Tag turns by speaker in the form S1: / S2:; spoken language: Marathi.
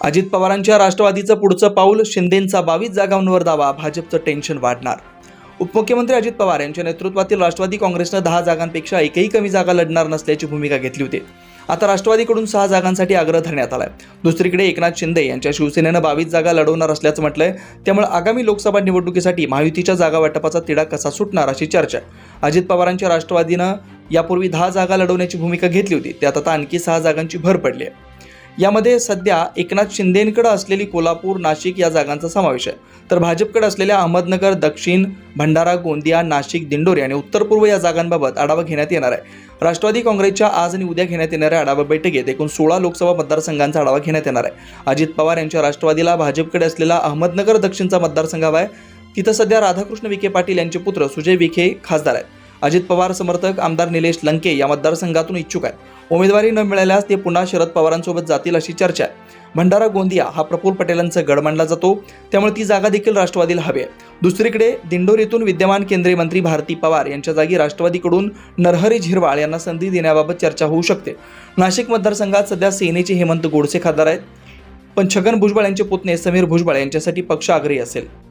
S1: अजित पवारांच्या राष्ट्रवादीचं पुढचं पाऊल शिंदेंचा बावीस जागांवर दावा भाजपचं टेन्शन वाढणार. उपमुख्यमंत्री अजित पवार यांच्या नेतृत्वातील राष्ट्रवादी काँग्रेसनं दहा जागांपेक्षा एकही कमी जागा लढणार नसल्याची भूमिका घेतली होती. आता राष्ट्रवादीकडून सहा जागांसाठी आग्रह धरण्यात आलाय. दुसरीकडे एकनाथ शिंदे यांच्या शिवसेनेनं बावीस जागा लढवणार असल्याचं म्हटलंय. त्यामुळे आगामी लोकसभा निवडणुकीसाठी महायुतीच्या जागा वाटपाचा तिढा कसा सुटणार अशी चर्चा. अजित पवारांच्या राष्ट्रवादीनं यापूर्वी दहा जागा लढवण्याची भूमिका घेतली होती. त्यात आता आणखी सहा जागांची भर पडली आहे. यामध्ये सध्या एकनाथ शिंदेंकडं असलेली कोल्हापूर नाशिक या जागांचा समावेश आहे. तर भाजपकडे असलेल्या अहमदनगर दक्षिण भंडारा गोंदिया नाशिक दिंडोरी आणि उत्तर पूर्व या जागांबाबत आढावा घेण्यात येणार आहे. राष्ट्रवादी काँग्रेसच्या आज आणि उद्या घेण्यात येणाऱ्या आढावा बैठकीत एकूण सोळा लोकसभा मतदारसंघांचा आढावा घेण्यात येणार आहे. अजित पवार यांच्या राष्ट्रवादीला भाजपकडे असलेला अहमदनगर दक्षिणचा मतदारसंघ हवा आहे. तिथं सध्या राधाकृष्ण विखे पाटील यांचे पुत्र सुजय विखे खासदार आहेत. अजित पवार समर्थक आमदार निलेश लंके या मतदारसंघातून इच्छुक आहेत. उमेदवारी न मिळाल्यास ते पुन्हा शरद पवारांसोबत जातील अशी चर्चा आहे. भंडारा गोंदिया हा प्रफुल्ल पटेलांचा गड मानला जातो त्यामुळे ती जागा देखील राष्ट्रवादीला हवी आहे. दुसरीकडे दिंडोरीतून विद्यमान केंद्रीय मंत्री भारती पवार यांच्या जागी राष्ट्रवादीकडून नरहरी झिरवाळ यांना संधी देण्याबाबत चर्चा होऊ शकते. नाशिक मतदारसंघात सध्या सेनेचे हेमंत गोडसे खासदार आहेत. पण छगन भुजबळ यांचे पुतणे समीर भुजबळ यांच्यासाठी पक्ष आग्रही असेल.